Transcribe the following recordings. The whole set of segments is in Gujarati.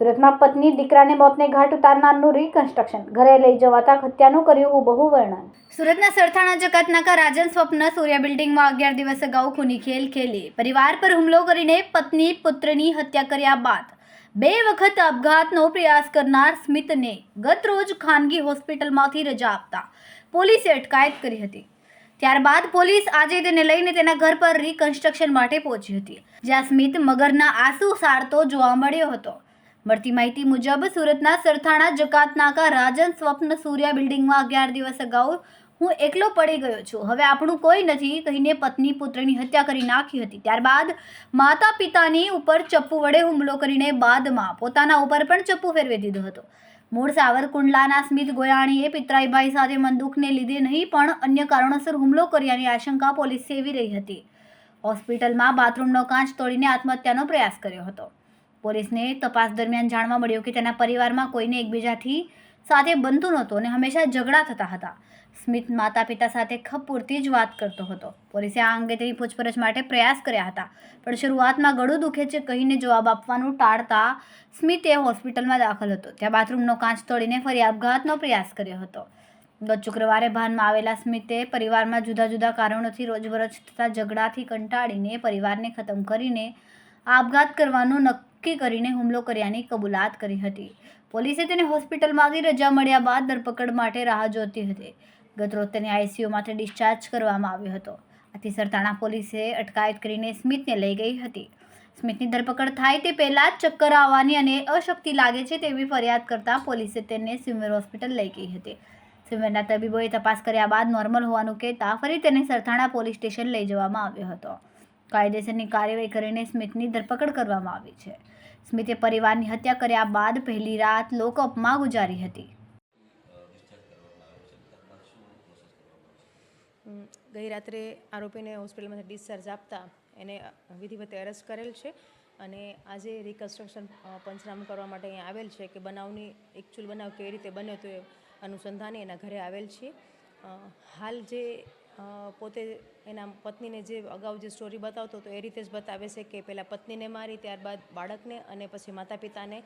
સુરતમાં પત્ની દીકરાને મોતને ઘાટ ઉતારનારનું રિકન્સ્ટ્રક્શન ઘરે લઈ જવાતા હત્યાનું કર્યું હુબહુ વર્ણન. સુરતના સરથાણા જકાતનાકા રાજન સ્વપ્ન સૂર્ય બિલ્ડિંગમાં અગિયાર દિવસ અગાઉ ખૂની ખેલ ખેલી. પરિવાર પર હુમલો કરીને પત્ની પુત્રની હત્યા કર્યા બાદ બે વખત આપઘાતનો પ્રયાસ કરનાર સ્મિતને ગત રોજ ખાનગી હોસ્પિટલમાંથી રજા આપતા પોલીસે અટકાયત કરી હતી. ત્યારબાદ પોલીસ આજે તેને લઈને તેના ઘર પર રિકન્સ્ટ્રક્શન માટે પહોંચી હતી, જ્યાં સ્મિત મગરના આંસુ સારતો જોવા મળ્યો હતો. મળતી માહિતી મુજબ, સુરતના સરથાણા જકાત નાકા રાજન, સ્વપ્ન, સૂર્યા બિલ્ડિંગમાં અગિયાર દિવસ અગાઉ હું એકલો પડી ગયો છું. હવે આપણું કોઈ નથી, કહીને પત્ની પુત્રની હત્યા કરી નાખી હતી. ત્યારબાદ માતા પિતાની ઉપર ચપ્પુ વડે હુમલો કરીને બાદમાં પોતાના ઉપર પણ ચપ્પુ ફેરવી દીધો હતો. મૂળ સાવરકુંડલાના સ્મિત ગોયાણીએ પિતરાઈભાઈ સાથે મંદુકને લીધે નહીં, પણ અન્ય કારણોસર હુમલો કર્યાની આશંકા પોલીસ સેવી રહી હતી. હોસ્પિટલમાં બાથરૂમનો કાચ તોડીને આત્મહત્યાનો પ્રયાસ કર્યો હતો. પોલીસને તપાસ દરમિયાન જાણવા મળ્યું કે તેના પરિવારમાં કોઈને એકબીજાથી સાથે બનતું નહોતું અને હંમેશા ઝઘડા થતા હતા. સ્મિત માતા પિતા સાથે ખપ પૂરતી જ વાત કરતો હતો. પોલીસે આ અંગે તેની પૂછપરછ માટે પ્રયાસ કર્યા હતા, પણ શરૂઆતમાં ગળું દુખે છે કહીને જવાબ આપવાનું ટાળતા સ્મિતે હોસ્પિટલમાં દાખલ હતો. ત્યાં બાથરૂમનો કાચ તોડીને ફરી આપઘાતનો પ્રયાસ કર્યો હતો. ગત શુક્રવારે ભાનમાં આવેલા સ્મિતે પરિવારમાં જુદા જુદા કારણોથી રોજબરોજ થતા ઝઘડાથી કંટાળીને પરિવારને ખતમ કરીને આપઘાત કરવાનું નક્કી કરીને હુમલો કર્યાની કબૂલાત કરી હતી. પોલીસે તેને હોસ્પિટલમાંથી રજા મળ્યા બાદ ધરપકડ માટે રાહ જોતી હતી. ગતરોજ તેને આઈસીયુમાંથી ડિસ્ચાર્જ કરવામાં આવ્યો હતો. આથી સરતાણા પોલીસે અટકાયત કરીને સ્મિતને લઈ ગઈ હતી. સ્મિતની ધરપકડ થાય તે પહેલાં જ ચક્કર આવવાની અને અશક્તિ લાગે છે તેવી ફરિયાદ કરતાં પોલીસે તેને સિમર હોસ્પિટલ લઈ ગઈ હતી. સિમરના તબીબોએ તપાસ કર્યા બાદ નોર્મલ હોવાનું કહેતા ફરી તેને સરથાણા પોલીસ સ્ટેશન લઈ જવામાં આવ્યો હતો. કાયદેસરની કાર્યવાહી કરીને સ્મિથની ધરપકડ કરવામાં આવી છે. સ્મિથે પરિવારની હત્યા કર્યા બાદ પહેલી રાત લોકઅપમાં ગુજારી હતી. ગઈ રાત્રે આરોપીને હોસ્પિટલમાંથી ડિસ્ચાર્જ આપતા એને વિધિવત એરેસ્ટ કરેલ છે અને આજે રિકન્સ્ટ્રક્શન પંચનામ કરવા માટે અહીંયા આવેલ છે કે બનાવની એકચ્યુઅલ બનાવ કેવી રીતે બન્યો તો એ અનુસંધાને એના ઘરે આવેલ છે. હાલ જે પોતે એના પત્નીને જે અગાઉ જે સ્ટોરી બતાવતો તો એ રીતે જ બતાવે છે કે પહેલાં પત્નીને મારી, ત્યારબાદ બાળકને અને પછી માતા પિતાને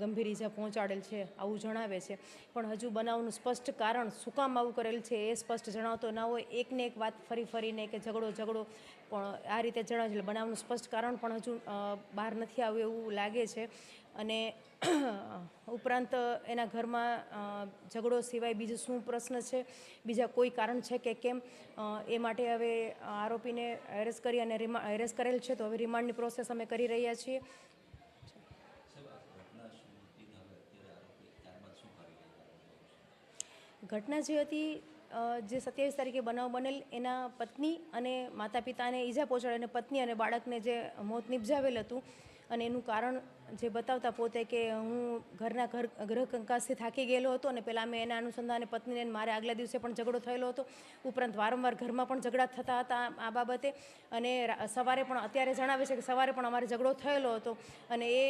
ગંભીર ઈજા પહોંચાડેલ છે આવું જણાવે છે. પણ હજુ બનાવનું સ્પષ્ટ કારણ શું કામ આવું કરેલ છે એ સ્પષ્ટ જણાવતો ના હોય. એકને એક વાત ફરી ફરીને કે ઝઘડો ઝઘડો, પણ આ રીતે જણાવે છે બનાવનું સ્પષ્ટ કારણ પણ હજુ બહાર નથી આવ્યું એવું લાગે છે. અને ઉપરાંત એના ઘરમાં ઝઘડો સિવાય બીજો શું પ્રશ્ન છે? બીજા કોઈ કારણ છે કે કેમ? એ માટે હવે આરોપીને એરેસ્ટ કરી અને એરેસ્ટ કરેલ છે, તો હવે રિમાન્ડની પ્રોસેસ અમે કરી રહ્યા છીએ. ઘટના જે હતી જે સત્યાવીસ તારીખે બનાવ બનેલ, એના પત્ની અને માતા પિતાને ઈજા પહોંચાડી અને પત્ની અને બાળકને જે મોત નિપજાવેલ હતું અને એનું કારણ જે બતાવતા પોતે કે હું ઘરના ઘર ગ્રહ કંકાસથી થાકી ગયેલો હતો અને પહેલાં મેં એના અનુસંધાને પત્નીને મારે આગલા દિવસે પણ ઝઘડો થયેલો હતો. ઉપરાંત વારંવાર ઘરમાં પણ ઝઘડા થતા હતા આ બાબતે અને સવારે પણ અત્યારે જણાવે છે કે સવારે પણ અમારે ઝઘડો થયેલો હતો અને એ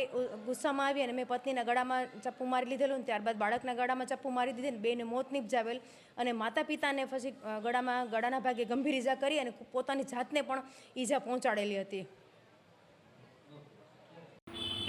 ગુસ્સામાં આવી અને મેં પત્નીના ગળામાં ચપ્પુ મારી લીધેલું ને ત્યારબાદ બાળકના ગળામાં ચપ્પુ મારી દીધી ને બેને મોત નિપજાવેલ અને માતા પિતાને પછી ગળામાં, ગળાના ભાગે ગંભીર ઈજા કરી અને પોતાની જાતને પણ ઈજા પહોંચાડેલી હતી.